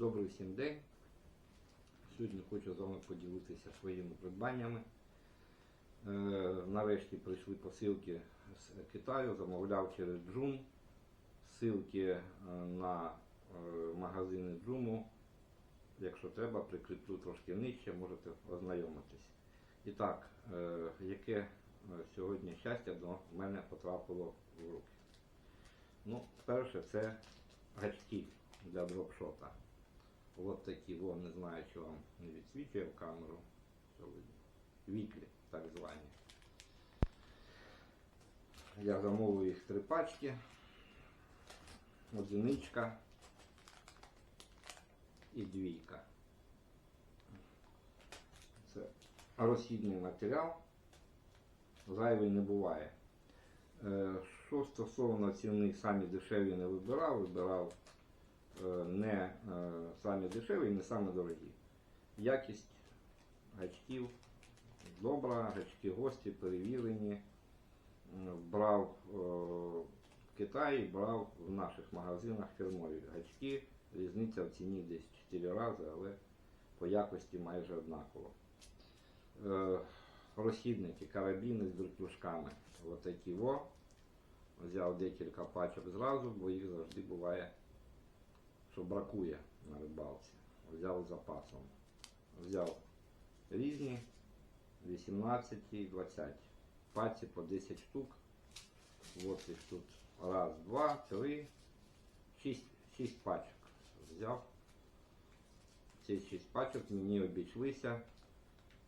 Добрий всім день. Сьогодні хочу з вами поділитися своїми придбаннями. Е, нарешті прийшли посилки з Китаю, замовляв через Джум. Ссылки е, на е, магазини Джуму. Якщо треба, прикріплю трошки нижче, можете ознайомитись. І так, яке сьогодні щастя до мене потрапило в руки? Ну, перше, це гачки для дропшота. От такі, во, не знаю, чи вам не відсвічує в камеру. Що. Віклі, так звані. Я замовив їх три пачки. Одиничка і двійка. Це розхідний матеріал. Зайвий не буває. Е, Що стосовно ціни, самі дешеві не вибирав, вибирав не е, самі дешеві і не самі дорогі. Якість гачків добра, гачки гості перевірені. Брав е, в Китаї, брав в наших магазинах фірмові гачки. Різниця в ціні десь 4 рази, але по якості майже однаково. Е, Розхідники, карабіни з друтлюшками. Ось такі во. Взяв декілька пачок зразу, бо їх завжди буває, що бракує на рибалці. Взяв запасом. Взяв різні 18 і 20. Паці по 10 штук. От їх тут раз, два, три, шість, шість пачок взяв. Ці шість пачок мені обійшлися.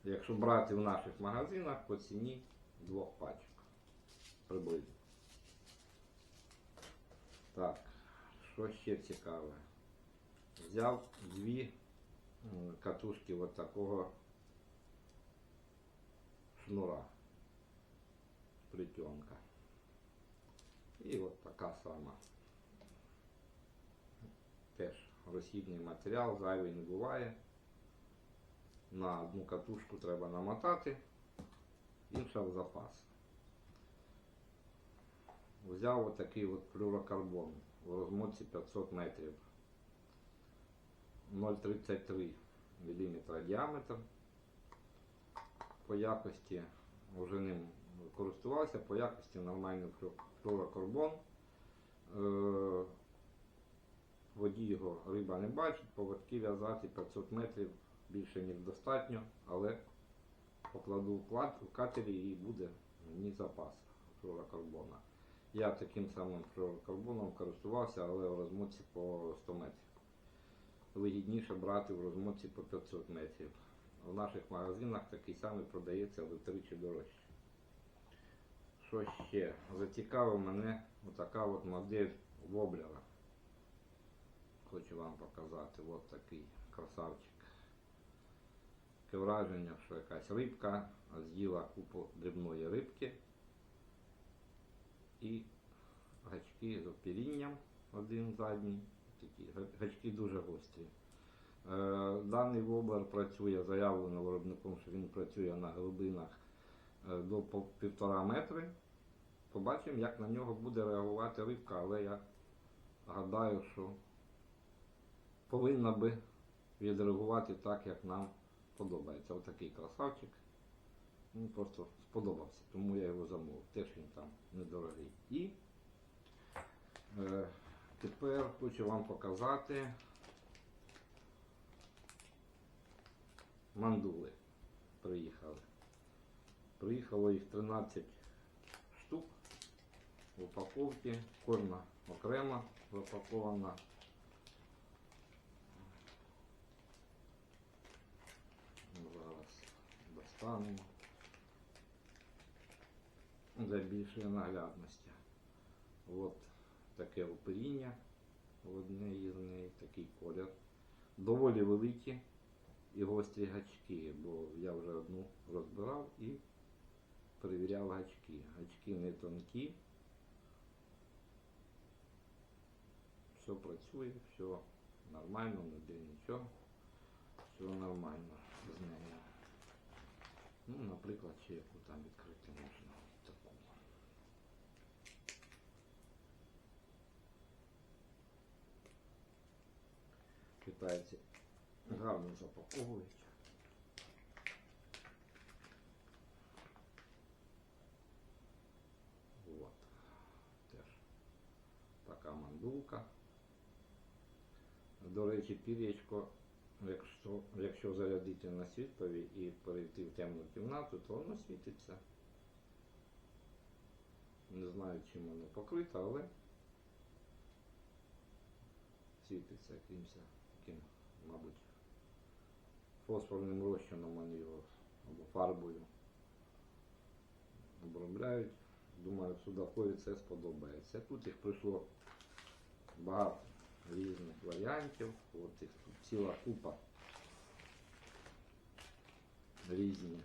Якщо брати в наших магазинах по ціні двох пачок. Приблизно. Так, що ще цікаве? Взяв дві м, катушки от такого шнура. Плетенка. І от така сама. Теж розхідний матеріал, зайвий не буває. На одну катушку треба намотати, інша в запас. Взяв отакий от флюрокарбон в розмотці 500 метрів. 0,33 мм діаметр. По якості вже ним користувався, по якості нормальний флю- флюрокарбон. Е, Воді його риба не бачить, поводки в'язати 500 метрів більше ніж достатньо, але покладу в катері і буде мені запас флюрокарбона. Я таким самим флюрокарбоном користувався, але в розмотці по 100 метрів. Вигідніше брати в розмотці по 500 метрів. В наших магазинах такий самий продається, але втричі дорожче. Що ще? Зацікавив мене отака от модель воблера. Хочу вам показати. От такий красавчик. Таке враження, що якась рибка з'їла купу дрібної рибки. І гачки з опірінням один задній. Такі гачки дуже гострі. Е, Даний воблер працює, заявлено виробником, що він працює на глибинах е, до півтора метри. Побачимо, як на нього буде реагувати рибка, але я гадаю, що повинна би відреагувати так, як нам подобається. Отакий красавчик. Мені просто сподобався, тому я його замовив. Теж він там недорогий. І е, тепер хочу вам показати мандули. Приїхали. Приїхало їх 13 штук в упаковці, кожна окремо запакована. Зараз достанемо для більшої наглядності. От таке оперіння в одне із неї, такий колір. Доволі великі і гострі гачки, бо я вже одну розбирав і перевіряв гачки. Гачки не тонкі. Все працює, все нормально, ніде нічого. Все нормально з нею. Ну, наприклад, ще там відкрити можна. Таку. Китайці гарно запаковують. От. Теж така мандулка. До речі, пір'ячко, якщо, якщо зарядити на світлові і перейти в темну кімнату, то воно світиться. Не знаю, чим воно покрите, але світиться якимось таким, мабуть, фосфорним розчином вони його або фарбою обробляють. Думаю, судакові це сподобається. Тут їх прийшло багато різних варіантів. От їх тут ціла купа різних.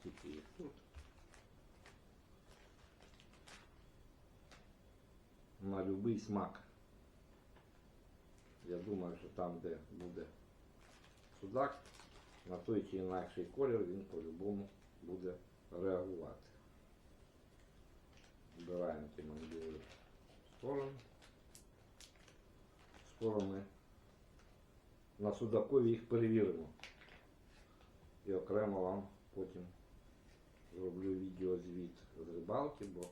Скільки їх тут. На будь-який смак. Я думаю, що там, де буде судак, на той чи інакший колір він по-любому буде реагувати. Збираємо ті манділи в сторону. Скоро ми на судакові їх перевіримо. І окремо вам потім зроблю відеозвіт з рибалки, бо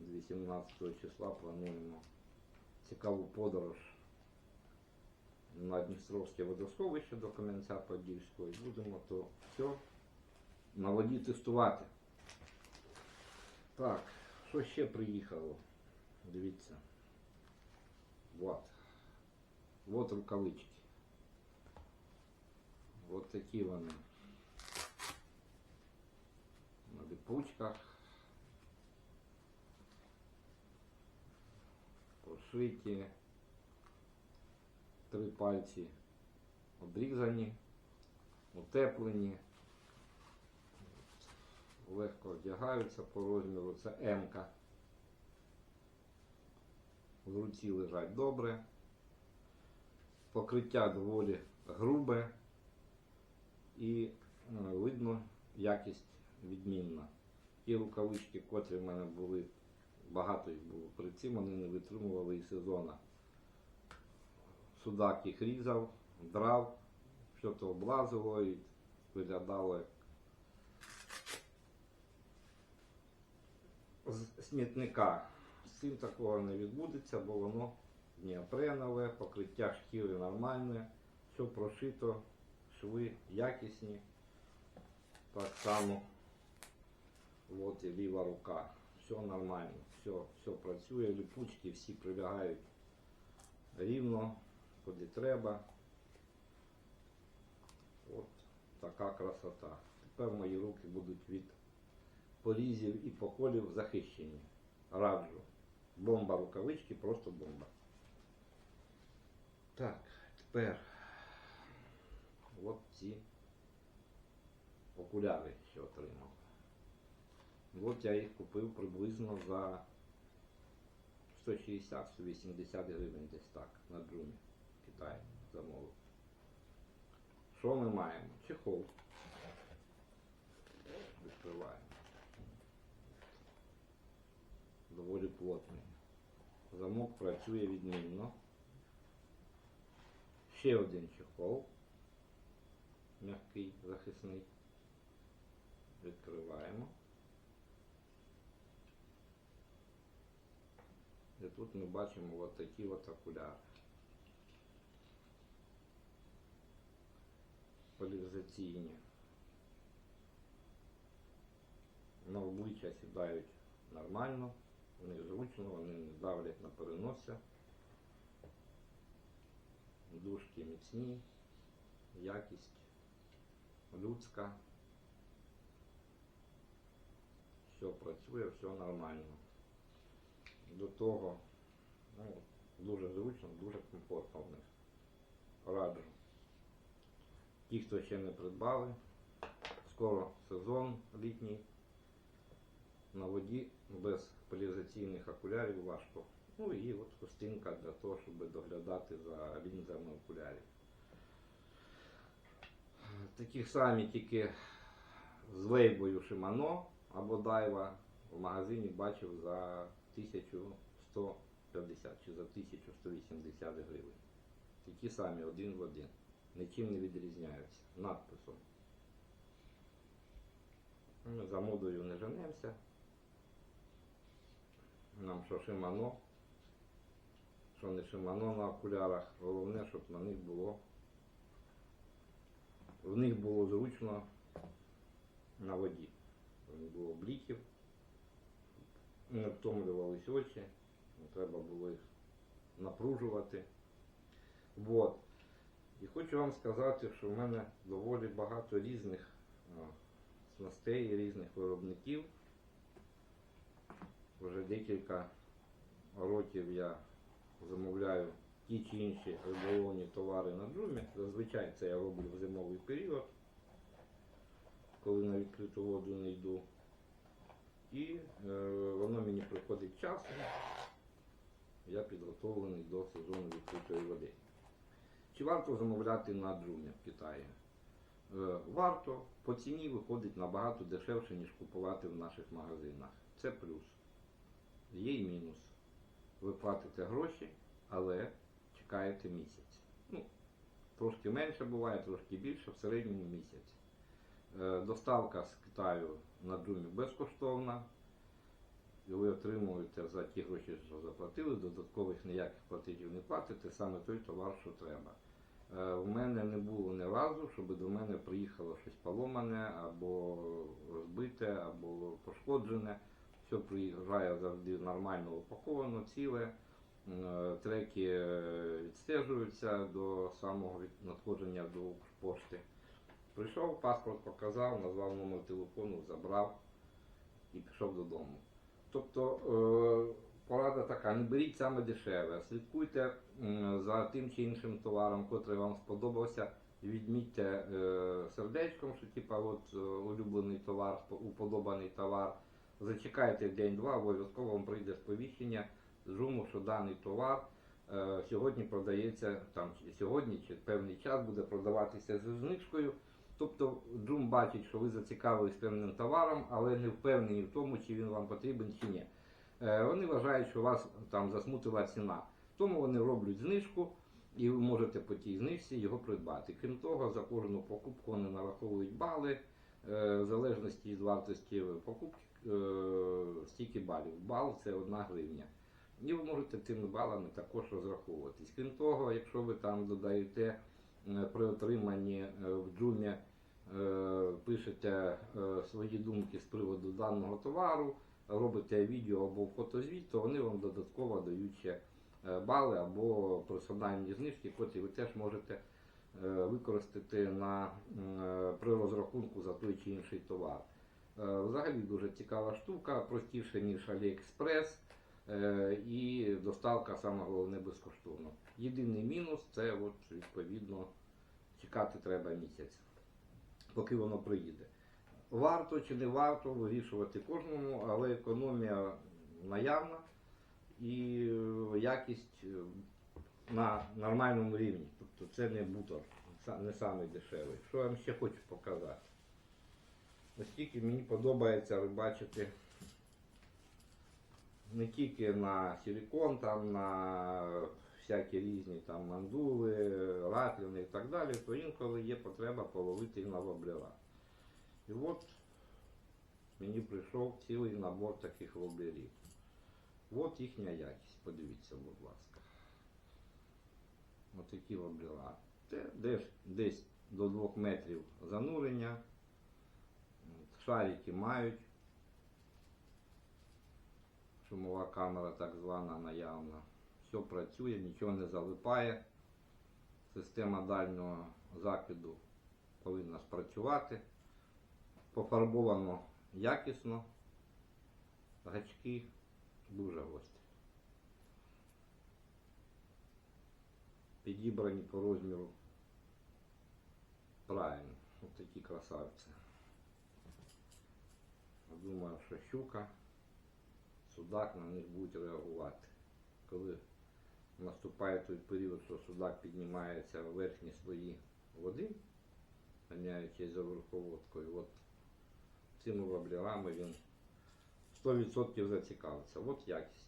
18 числа плануємо цікаву подорож на Дністровське водосховище до Кам'янця-Подільського і будемо то все на воді тестувати. Так, що ще приїхало? Дивіться. Вот. Вот рукавички. Вот такі вони. На липучках. Пошиті. Три пальці обрізані, утеплені. Легко одягаються по розміру. Це М-ка. В руці лежать добре. Покриття доволі грубе і е, видно якість відмінна. Ті рукавички, котрі в мене були, багато їх було при цим, вони не витримували і сезона. Судак їх різав, драв, що то облазило і виглядало як з смітника. З цим такого не відбудеться, бо воно неопренове, покриття шкіри нормальне, все прошито, шви якісні. Так само от і ліва рука. Все нормально, все, все працює, ліпучки всі прилягають рівно, куди треба. От така красота. Тепер мої руки будуть від порізів і поколів захищені. Раджу. Бомба рукавички, просто бомба. Так, тепер от ці окуляри, що отримав. От я їх купив приблизно за 160-180 гривень десь так на джумі в Китаї замовив. Що ми маємо? Чехол. Відкриваємо. Доволі плотний. Замок працює відмінно. Ще один чехол. М'який, захисний. Відкриваємо. І тут ми бачимо от такі от окуляри. Поляризаційні. На обличчя сідають нормально, вони зручно, вони не давлять на переносся. Дужки міцні, якість людська. Все працює, все нормально. До того ну, дуже зручно, дуже комфортно в них. Раджу. Ті, хто ще не придбали, скоро сезон літній. На воді без поляризаційних окулярів важко. Ну і от хустинка для того, щоб доглядати за лінзами окулярів. Такі самі тільки з лейбою Shimano або Daiwa в магазині бачив за 1150 чи за 1180 гривень. Такі самі один в один. Нічим не відрізняються. Надписом. Ми за модою не женемося. Нам що шимано, що не шимано на окулярах. Головне, щоб на них було. В них було зручно на воді. Не було бліків, не втомлювались очі, не треба було їх напружувати. Вот. І хочу вам сказати, що в мене доволі багато різних снастей, різних виробників. Вже декілька років я замовляю ті чи інші риболовні товари на джумі. Зазвичай це я роблю в зимовий період, коли на відкриту воду не йду. І е, воно мені приходить часом. Я підготовлений до сезону відкритої води. Чи варто замовляти на джумі в Китаї? Е, Варто, по ціні виходить набагато дешевше, ніж купувати в наших магазинах. Це плюс. Є й мінус. Ви платите гроші, але чекаєте місяць. Ну, трошки менше буває, трошки більше, в середньому місяць. Е, Доставка з Китаю на джумі безкоштовна. І ви отримуєте за ті гроші, що заплатили, додаткових ніяких платежів не платите, саме той товар, що треба. Е, У мене не було ні разу, щоб до мене приїхало щось поломане, або розбите, або пошкоджене. Все приїжджає завжди нормально упаковано, ціле. Е, Треки е, відстежуються до самого надходження до Укрпошти. Прийшов, паспорт показав, назвав номер телефону, забрав і пішов додому. Тобто порада така, не беріть саме дешеве, слідкуйте за тим чи іншим товаром, котрий вам сподобався, відмітьте е, сердечком, що типа от е, улюблений товар, уподобаний товар. Зачекайте день-два, обов'язково вам прийде сповіщення з жуму, що даний товар е, сьогодні продається там сьогодні чи певний час буде продаватися зі знижкою. Тобто Джум бачить, що ви зацікавились певним товаром, але не впевнені в тому, чи він вам потрібен чи ні. Е, Вони вважають, що вас там засмутила ціна. Тому вони роблять знижку, і ви можете по тій знижці його придбати. Крім того, за кожну покупку вони нараховують бали. Е, В залежності від вартості покупки е, стільки балів. Бал це одна гривня. І ви можете тими балами також розраховуватись. Крім того, якщо ви там додаєте при отриманні в джумі, пишете свої думки з приводу даного товару, робите відео або фотозвіт, то вони вам додатково дають ще е, бали або персональні знижки, котрі ви теж можете е, використати на, е, при розрахунку за той чи інший товар. Взагалі дуже цікава штука, простіше, ніж AliExpress. І доставка саме головне безкоштовно. Єдиний мінус це от, відповідно чекати треба місяць, поки воно приїде. Варто чи не варто вирішувати кожному, але економія наявна і е, якість е, на нормальному рівні. Тобто це не бутер, не самий дешевий. Що я вам ще хочу показати? Наскільки мені подобається рибачити не тільки на силикон, там на всякі різні там мандули, ратліни і так далі, то інколи є потреба половити на воблера. І от мені прийшов цілий набор таких воблерів. От їхня якість, подивіться, будь ласка. Отакі воблера. Це десь, десь до 2 метрів занурення. Шарики мають шумова камера так звана наявна. Все працює, нічого не залипає. Система дальнього закиду повинна спрацювати. Пофарбовано якісно. Гачки дуже гострі. Підібрані по розміру правильно. Ось такі красавці. Думаю, що щука судак на них будуть реагувати. Коли наступає той період, що судак піднімається в верхні слої води, ганяючись за верховодкою, от цими воблерами він 100% зацікавиться. От якість.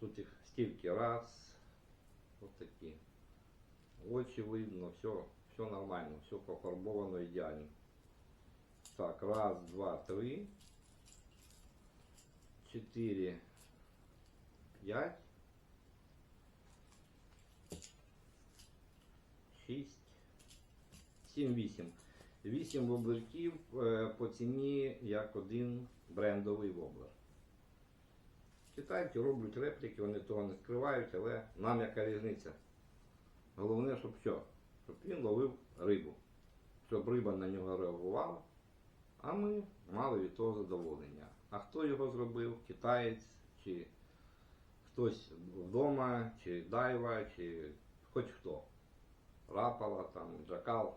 Тут їх стільки раз, Ось такі. Очі видно, все, все нормально, все пофарбовано ідеально. Так, раз, два, три, чотири, п'ять, шість, сім, вісім. Вісім воблерків е, по ціні як один брендовий воблер. Китайці роблять репліки, вони того не скривають, але нам яка різниця. Головне, щоб що? Щоб він ловив рибу, щоб риба на нього реагувала, а ми мали від того задоволення. А хто його зробив? Китаєць, чи хтось вдома, чи дайва, чи хоч хто. Рапала, там, джакал,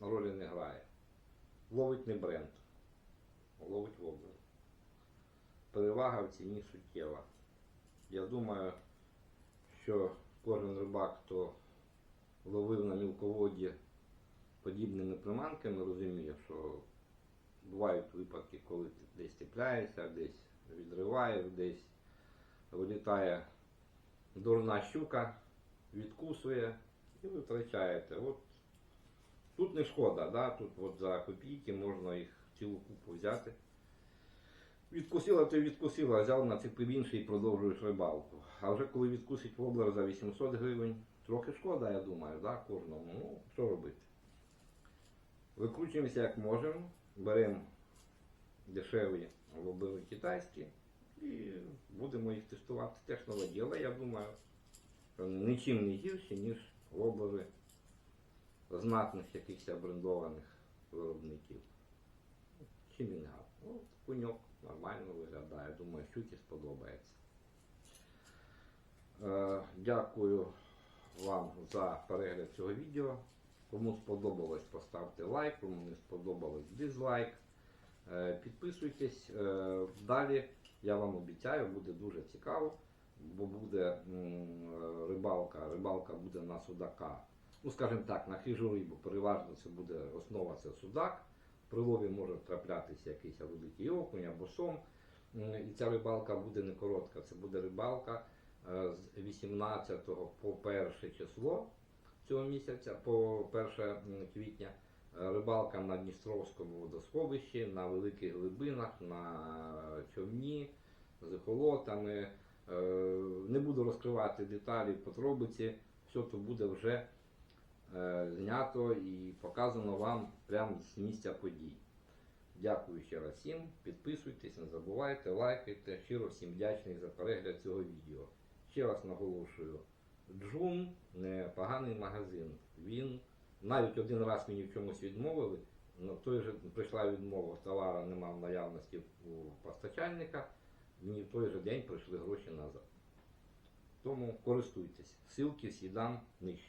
ролі не грає. Ловить не бренд, ловить воблер. Перевага в ціні суттєва. Я думаю, що кожен рибак, хто ловив на мілководді подібними приманками, розуміє, що бувають випадки, коли десь цепляєшся, десь відриваєш, десь вилітає дурна щука, відкусує і ви втрачаєте. От тут не шкода, да? тут от за копійки можна їх цілу купу взяти. Відкусила, й відкусила, взяв нацепив інший і продовжуєш рибалку. А вже коли відкусить воблер за 800 гривень, трохи шкода, я думаю, да, кожному. Ну, що робити? Викручуємося як можемо, беремо дешеві воблери китайські і будемо їх тестувати. Теж нове діло, я думаю, що нічим не гірші, ніж воблери знатних якихось брендованих виробників. Він? Ну, куньок нормально виглядає. Думаю, щуці сподобається. Е, дякую вам за перегляд цього відео. Кому сподобалось, поставте лайк, кому не сподобалось дизлайк. Е, підписуйтесь. Е, далі я вам обіцяю, буде дуже цікаво, бо буде м, рибалка. Рибалка буде на судака. Ну, скажімо так, на хижу рибу. Переважно це буде основа це судак. При лові може траплятися якийсь великий окунь або сом. І ця рибалка буде не коротка. Це буде рибалка е, з 18 по 1 число цього місяця, по 1 квітня. Е, Рибалка на Дністровському водосховищі, на великих глибинах, на човні з ехолотами. Е, Не буду розкривати деталі, подробиці. Все то буде вже знято і показано вам прямо з місця подій. Дякую ще раз всім. Підписуйтесь, не забувайте, лайкайте. Щиро всім вдячний за перегляд цього відео. Ще раз наголошую, Джун не поганий магазин. Він навіть один раз мені в чомусь відмовили. На той же прийшла відмова, товару немає в наявності у постачальника. Мені в той же день прийшли гроші назад. Тому користуйтесь. Ссылки всі дам нижче.